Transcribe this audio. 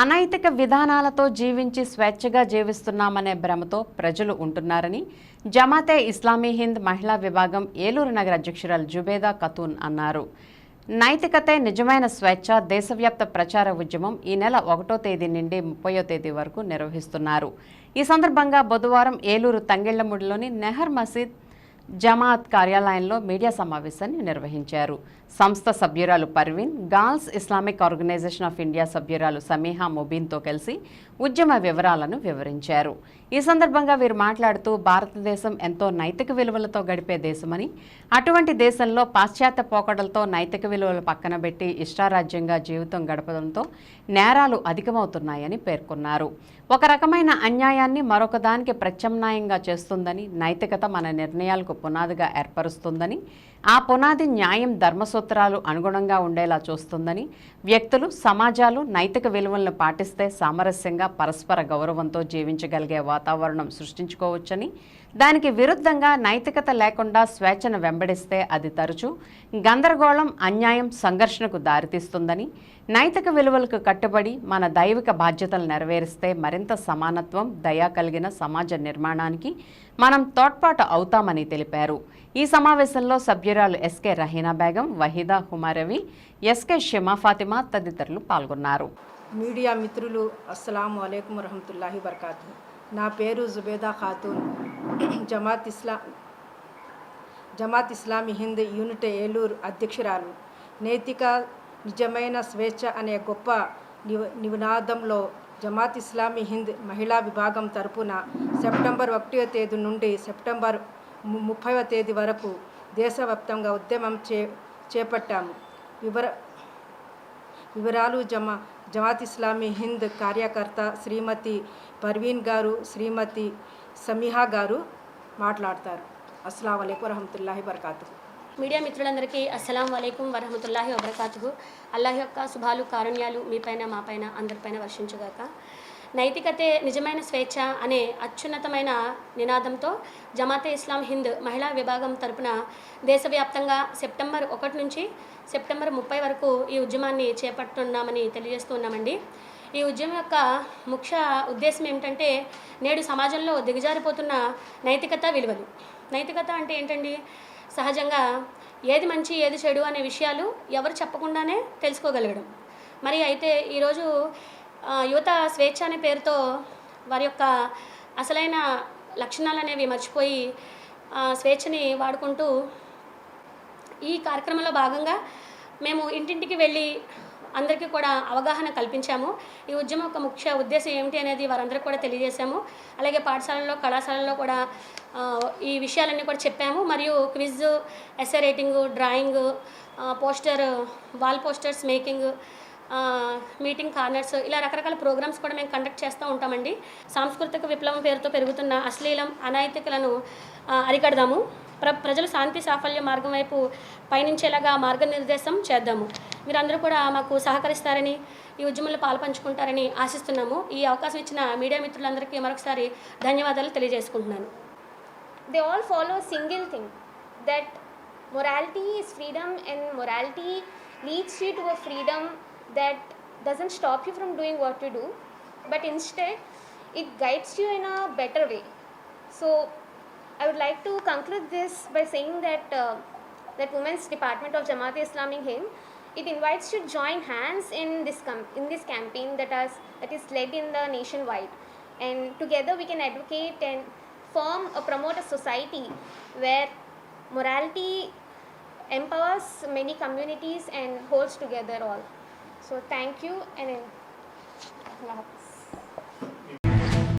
అనైతిక విధానాలతో జీవించి స్వేచ్ఛగా జీవిస్తున్నామనే భ్రమతో ప్రజలు ఉంటున్నారని జమాతే ఇస్లామీ హింద్ మహిళా విభాగం ఏలూరు నగర అధ్యక్షురాలు జుబేదా ఖతూన్ అన్నారు. నైతికతే నిజమైన స్వేచ్ఛ దేశవ్యాప్త ప్రచార ఉద్యమం ఈ నెల ఒకటో తేదీ నుండి ముప్పయో తేదీ వరకు నిర్వహిస్తున్నారు. ఈ సందర్భంగా బుధవారం ఏలూరు తంగిళ్ళముడిలోని నెహర్ మసీద్ జమాత్ కార్యాలయంలో మీడియా సమావేశాన్ని నిర్వహించారు. సంస్థ సభ్యురాలు Parveen girls Islamic organisation of India సభ్యురాలు సమీహా ముబీన్తో కలిసి ఉద్యమ వివరాలను వివరించారు. ఈ సందర్భంగా వీరు మాట్లాడుతూ భారతదేశం ఎంతో నైతిక విలువలతో గడిపే దేశమని అటువంటి దేశంలో పాశ్చాత్య పోకడలతో నైతిక విలువలు పక్కన పెట్టి ఇష్టారాజ్యంగా జీవితం గడపడంతో నేరాలు అధికమవుతున్నాయని పేర్కొన్నారు. ఒక రకమైన అన్యాయాన్ని మరొక దానికి ప్రత్యామ్నాయంగా చేస్తుందని నైతికత మన నిర్ణయాలకు పునాదిగా ఏర్పరుస్తుందని ఆ పునాది న్యాయం ధర్మసూత్రాలు అనుగుణంగా ఉండేలా చూస్తుందని వ్యక్తులు సమాజాలు నైతిక విలువలను పాటిస్తే సామరస్యంగా పరస్పర గౌరవంతో జీవించగలిగే వాతావరణం సృష్టించుకోవచ్చని దానికి విరుద్ధంగా నైతికత లేకుండా స్వేచ్ఛను వెంబడిస్తే అది తరచూ గందరగోళం అన్యాయం సంఘర్షణకు దారితీస్తుందని నైతిక విలువలకు కట్టుబడి మన దైవిక బాధ్యతలు నెరవేరిస్తే మరింత సమానత్వం దయా కలిగిన సమాజ నిర్మాణానికి మనం తోడ్పాటు అవుతామని తెలిపారు. ఈ సమావేశంలో సభ్యురాలు ఎస్కే రహీనా బేగం వహీదా హుమారవి ఎస్కే షిమా ఫాతిమా తదితరులు పాల్గొన్నారు. మీడియా మిత్రులు అస్సలం వలైకుం వరహమతుల్లాహి వర్కాతు. నా పేరు జుబేదా ఖాతూన్. జమాత్ ఇస్లా జమాత్ ఇస్లామీ హింద్ యూనిట్ ఏలూరు అధ్యక్షురాలు. నైతిక నిజమైన స్వేచ్ఛ అనే గొప్ప నివ నినాదంలో జమాత్ ఇస్లామీ హింద్ మహిళా విభాగం తరపున సెప్టెంబర్ ఒకటో తేదీ నుండి సెప్టెంబర్ ముప్పైవ తేదీ వరకు దేశవ్యాప్తంగా ఉద్యమం చే చేపట్టాము. వివర వివరాలు జమా జమాత్ ఇస్లామీ హింద్ కార్యకర్త శ్రీమతి పర్వీన్ గారు శ్రీమతి సమీహా గారు మాట్లాడతారు. అస్సలం వలైకు వరహమతుల్లాహి వరకాతు మీడియా మిత్రులందరికీ అస్సలం వలైకుం వరహమతుల్లాహి వబర్కాతుహు. అల్లాహ్ యొక్క శుభాలు కారుణ్యాలు మీపైన మాపైన అందరిపైన వర్షించుగాక. నైతికతే నిజమైన స్వేచ్ఛ అనే అత్యున్నతమైన నినాదంతో జమాతే ఇస్లాం హింద్ మహిళా విభాగం తరపున దేశవ్యాప్తంగా సెప్టెంబర్ ఒకటి నుంచి సెప్టెంబర్ ముప్పై వరకు ఈ ఉద్యమాన్ని చేపట్టున్నామని తెలియజేస్తున్నామండి ఈ ఉద్యమం యొక్క ముఖ్య ఉద్దేశం ఏమిటంటే నేడు సమాజంలో దిగజారిపోతున్న నైతికత విలువలు. నైతికత అంటే ఏంటండి? సహజంగా ఏది మంచి ఏది చెడు అనే విషయాలు ఎవరు చెప్పకుండానే తెలుసుకోగలగడం. మరి అయితే ఈరోజు యువత స్వేచ్ఛ అనే పేరుతో వారి యొక్క అసలైన లక్షణాలు అనేవి మర్చిపోయి స్వేచ్ఛని వాడుకుంటూ ఈ కార్యక్రమంలో భాగంగా మేము ఇంటింటికి వెళ్ళి అందరికీ కూడా అవగాహన కల్పించాము. ఈ ఉద్యమం యొక్క ముఖ్య ఉద్దేశం ఏమిటి అనేది వారందరికీ కూడా తెలియజేశాము. అలాగే పాఠశాలల్లో కళాశాలల్లో కూడా ఈ విషయాలన్నీ కూడా చెప్పాము. మరియు quiz essay writing drawing poster wall posters making meeting corners ఇలా రకరకాల ప్రోగ్రామ్స్ కూడా మేము కండక్ట్ చేస్తూ ఉంటామండి. సాంస్కృతిక విప్లవం పేరుతో పెరుగుతున్న అశ్లీలం అనైతికలను అరికడదాము. ప్ర ప్రజలు శాంతి సాఫల్య మార్గం వైపు పయనించేలాగా మార్గనిర్దేశం చేద్దాము. మీరందరూ కూడా మాకు సహకరిస్తారని ఈ ఉద్యమంలో పాల్పంచుకుంటారని ఆశిస్తున్నాము. ఈ అవకాశం ఇచ్చిన మీడియా మిత్రులందరికీ మరొకసారి ధన్యవాదాలు తెలియజేసుకుంటున్నాను. They all follow single thing that morality is freedom and morality leads you to a freedom that doesn't stop you from doing what you do but instead it guides you in a better way so I would like to conclude this by saying that that women's department of Jamaat-e Islami Hind it invites you to join hands in this in this campaign that has that is led in the nationwide and together we can advocate and form or promote a society where morality empowers many communities and holds together all so thank you and.